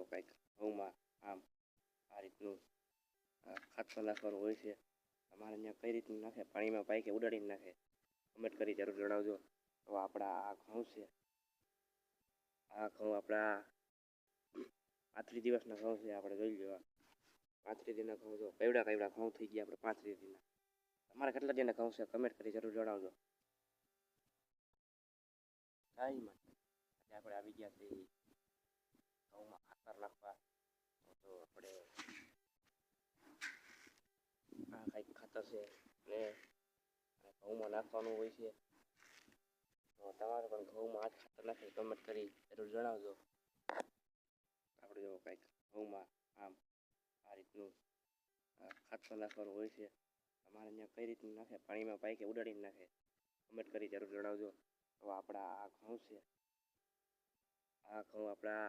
જેવો કંઈક ઘઉંમાં આમ આ રીતનું ખાતર નાખવાનું હોય છે. તમારે અહીંયા કઈ રીતનું નાખે? પાણીમાં પાઈકે ઉડાડીને નાખે. કમેન્ટ કરી જરૂર જણાવજો. તો આપણા આ ઘઉં છે. આ ઘઉં આપણા પાંત્રીસ દિવસના ઘઉં છે, આપણે જોઈ લેવા પાંત્રીસ દિનના ઘઉં જો કેવડા કેવડા ઘઉં થઈ ગયા આપણે પાંત્રીસ દિનના. તમારે કેટલા દિનના ઘઉં છે? કમેન્ટ કરી જરૂર જણાવજો. કાંઈ માટે આપણે આવી ગયા છીએ. ઘઉંમાં તો આપણે આ કંઈક ખાતર છે ને ઘઉંમાં નાખવાનું હોય છે. તો તમારે પણ ઘઉંમાં આ જ ખાતર નાખી કમેન્ટ કરી જરૂર જણાવજો. આપણે જો કંઈક ઘઉંમાં આમ આ રીતનું ખાતર નાખવાનું હોય છે, તમારે અહીંયા કઈ રીતનું નાખે? પાણીમાં પાઈકે ઉડાડીને નાખે? કમેન્ટ કરી જરૂર જણાવજો. તો આપણા આ ઘઉં છે. આ ઘઉં આપણા